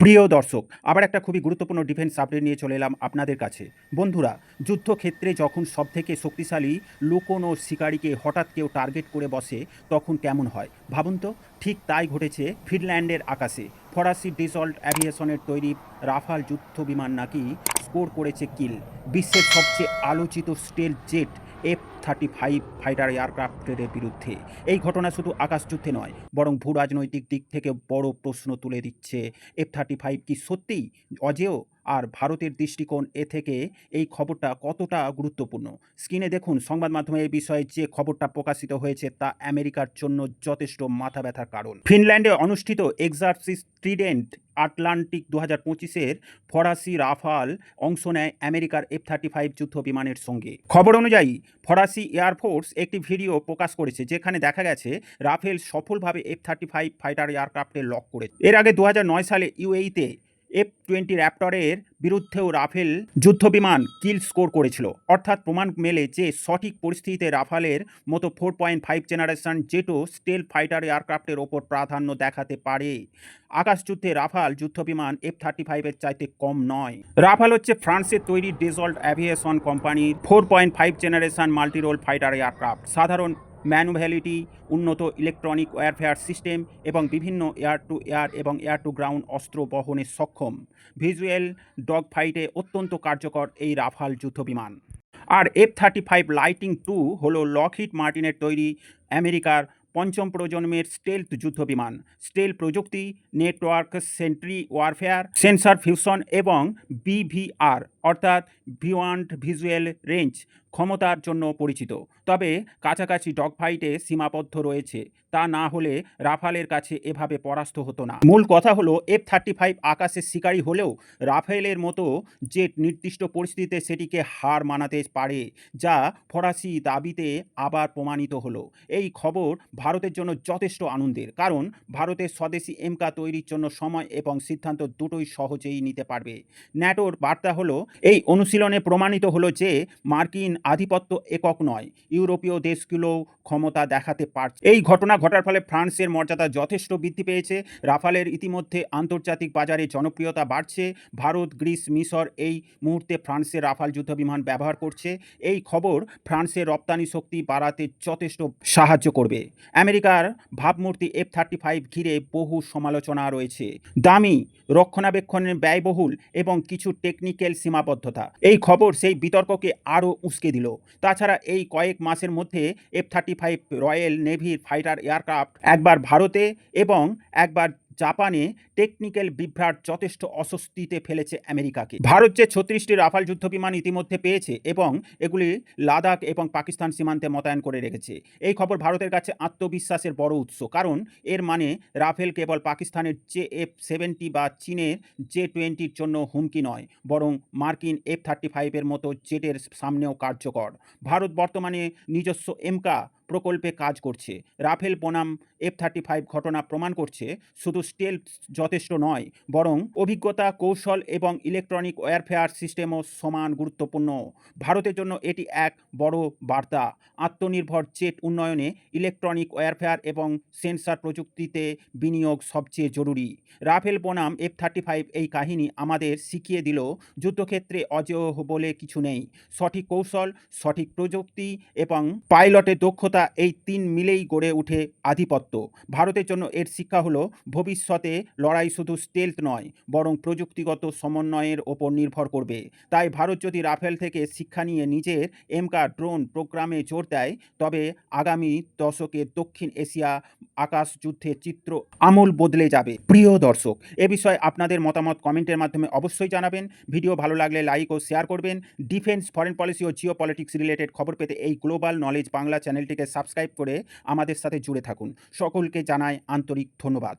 প্রিয় দর্শক, আবার একটা খুবই গুরুত্বপূর্ণ ডিফেন্স আপডেট নিয়ে চলে এলাম আপনাদের কাছে। বন্ধুরা, যুদ্ধক্ষেত্রে যখন সবথেকে শক্তিশালী লুকোনো শিকারীকে হঠাৎ কেউ টার্গেট করে বসে, তখন কেমন হয়? ভাবুন তো, ঠিক তাই ঘটেছে ফিনল্যান্ডের আকাশে। ফরাসি ডিসল্ট অ্যাভিয়েশনের তৈরি রাফাল যুদ্ধ বিমান নাকি স্কোর করেছে কিল। বিশ্বের সবচেয়ে আলোচিত stealth jet F thirty five fighter এয়ারক্রাফটের বিরুদ্ধে। এই ঘটনা শুধু আকাশযুদ্ধে নয়, বরং ভূ রাজনৈতিক দিক থেকে বড় প্রশ্ন তুলে দিচ্ছে। এফ থার্টি ফাইভ কি সত্যিই অজেয়? আর ভারতের দৃষ্টিকোণ এ থেকে এই খবরটা কতটা গুরুত্বপূর্ণ? স্ক্রিনে দেখুন, সংবাদ মাধ্যমে এই বিষয়ে যে খবরটা প্রকাশিত হয়েছে তা আমেরিকার জন্য যথেষ্ট মাথা ব্যথার কারণ। ফিনল্যান্ডে অনুষ্ঠিত এক্সারসিস ট্রিডেন্ট আটলান্টিক দু হাজার পঁচিশের ফরাসি রাফাল অংশ নেয় আমেরিকার এফ থার্টি ফাইভ যুদ্ধ বিমানের সঙ্গে। খবর অনুযায়ী, ফরাসি এয়ারফোর্স একটি ভিডিও প্রকাশ করেছে যেখানে দেখা গেছে রাফেল সফলভাবে এফ থার্টি ফাইভ ফাইটার এয়ারক্রাফটে লক করেছে। এর আগে দু নয় সালে ইউএইতে এফ টোয়েন্টি র্যাপ্টরের বিরুদ্ধেও রাফেল যুদ্ধবিমান কিল স্কোর করেছিল। অর্থাৎ প্রমাণ মেলে যে সঠিক পরিস্থিতিতে রাফালের মতো ফোর পয়েন্ট ফাইভ জেনারেশন জেটও স্টেল ফাইটার এয়ারক্রাফটের ওপর প্রাধান্য দেখাতে পারে। আকাশযুদ্ধে রাফাল যুদ্ধবিমান এফ থার্টি ফাইভের চাইতে কম নয়। রাফাল হচ্ছে ফ্রান্সের তৈরি ডেজল্ট অ্যাভিয়েশন কোম্পানির four point five generation multirole fighter aircraft সাধারণ ম্যানুভ্যালিটি, উন্নত ইলেকট্রনিক ওয়ারফেয়ার সিস্টেম এবং বিভিন্ন এয়ার টু এয়ার এবং এয়ার টু গ্রাউন্ড অস্ত্র বহনে সক্ষম। ভিজুয়াল ডগ ফাইটে অত্যন্ত কার্যকর এই রাফাল যুদ্ধবিমান। আর F thirty five Lightning two হলো লকহিট মার্টিনের তৈরি আমেরিকার পঞ্চম প্রজন্মের স্টেলথ যুদ্ধবিমান। স্টেল প্রযুক্তি network centric warfare sensor fusion এবং বিভিআর অর্থাৎ ভিওয়ান্ট ভিজুয়াল রেঞ্জ ক্ষমতার জন্য পরিচিত। তবে কাছাকাছি ডগ ফাইটে সীমাবদ্ধ রয়েছে। তা না হলে রাফালের কাছে এভাবে পরাস্ত হতো না। মূল কথা হলো এফ থার্টি ফাইভ আকাশের শিকারী হলেও রাফেলের মতো জেট নির্দিষ্ট পরিস্থিতিতে সেটিকে হার মানাতে পারে, যা ফরাসি দাবিতে আবার প্রমাণিত হলো। এই খবর ভারতের জন্য যথেষ্ট আনন্দের, কারণ ভারতের স্বদেশি এমকা তৈরির জন্য সময় এবং সিদ্ধান্ত দুটোই সহজেই নিতে পারবে। ন্যাটোর বার্তা হলো, এই অনুশীলনে প্রমাণিত হলো যে মার্কিন আধিপত্য একক নয়। ইউরোপীয় দেশগুলো ক্ষমতা দেখাতে পারছে। এই ঘটনা ঘটার ফলে ফ্রান্সের মর্যাদা যথেষ্ট বৃদ্ধি পেয়েছে। রাফালের ইতিমধ্যে আন্তর্জাতিক বাজারে জনপ্রিয়তা বাড়ছে। ভারত, গ্রিস, মিশর এই মুহূর্তে ফ্রান্সের রাফাল যুদ্ধবিমান ব্যবহার করছে। এই খবর ফ্রান্সের রপ্তানি শক্তি বাড়াতে যথেষ্ট সাহায্য করবে। আমেরিকার ভাবমূর্তি এফ থার্টি ফাইভ ঘিরে বহু সমালোচনা রয়েছে। দামি, রক্ষণাবেক্ষণের ব্যয়বহুল এবং কিছু টেকনিক্যাল সীমাবদ্ধতা। এই খবর সেই বিতর্ককে আরও উস্কে দিল। তাছাড়া এই কয়েক মাসের মধ্যে এফ থার্টি ফাইভ রয়্যাল নেভির ফাইটার এয়ারক্রাফট একবার ভারতে এবং একবার জাপানে টেকনিক্যাল বিভ্রাট যথেষ্ট অস্বস্তিতে ফেলেছে আমেরিকাকে। ভারত যে ছত্রিশটি রাফাল যুদ্ধবিমান ইতিমধ্যে পেয়েছে এবং এগুলি লাদাখ এবং পাকিস্তান সীমান্তে মোতায়েন করে রেখেছে, এই খবর ভারতের কাছে আত্মবিশ্বাসের বড় উৎস। কারণ এর মানে রাফেল কেবল পাকিস্তানের জে এফ সেভেন্টি বা চীনের জে টোয়েন্টির জন্য হুমকি নয়, বরং মার্কিন এফ থার্টি ফাইভের মতো জেটের সামনেও কার্যকর। ভারত বর্তমানে নিজস্ব এমকা প্রকল্পে কাজ করছে। রাফেল বনাম এফ থার্টি ফাইভ ঘটনা প্রমাণ করছে, শুধু স্টেল যথেষ্ট নয়, বরং অভিজ্ঞতা, কৌশল এবং ইলেকট্রনিক ওয়ারফেয়ার সিস্টেমও সমান গুরুত্বপূর্ণ। ভারতের জন্য এটি এক বড় বার্তা। আত্মনির্ভর জেট উন্নয়নে ইলেকট্রনিক ওয়ারফেয়ার এবং সেন্সার প্রযুক্তিতে বিনিয়োগ সবচেয়ে জরুরি। রাফেল বনাম এফ থার্টি ফাইভ এই কাহিনী আমাদের শিখিয়ে দিল, যুদ্ধক্ষেত্রে অজেয় বলে কিছু নেই। সঠিক কৌশল, সঠিক প্রযুক্তি এবং পাইলটের দক্ষতা এই তিন মিলেই গড়ে উঠে আধিপত্য। ভারতের জন্য এর শিক্ষা হলো, ভবিষ্যতে লড়াই শুধু স্টেলথ নয়, বরং প্রযুক্তিগত সমন্বয়ের ওপর নির্ভর করবে। তাই ভারত যদি রাফেল থেকে শিক্ষা নিয়ে নিজের এমকা ড্রোন প্রোগ্রামে জোর দেয়, তবে আগামী দশকে দক্ষিণ এশিয়া আকাশ যুদ্ধের চিত্র আমূল বদলে যাবে। প্রিয় দর্শক, এ বিষয়ে আপনাদের মতামত কমেন্টের মাধ্যমে অবশ্যই জানাবেন। ভিডিও ভালো লাগলে লাইক ও শেয়ার করবেন। ডিফেন্স, ফরেন পলিসি ও জিও পলিটিক্স রিলেটেড খবর পেতে এই গ্লোবাল নলেজ বাংলা চ্যানেলটিকে সাবস্ক্রাইব করে আমাদের সাথে জুড়ে থাকুন। সকলকে জানায় আন্তরিক ধন্যবাদ।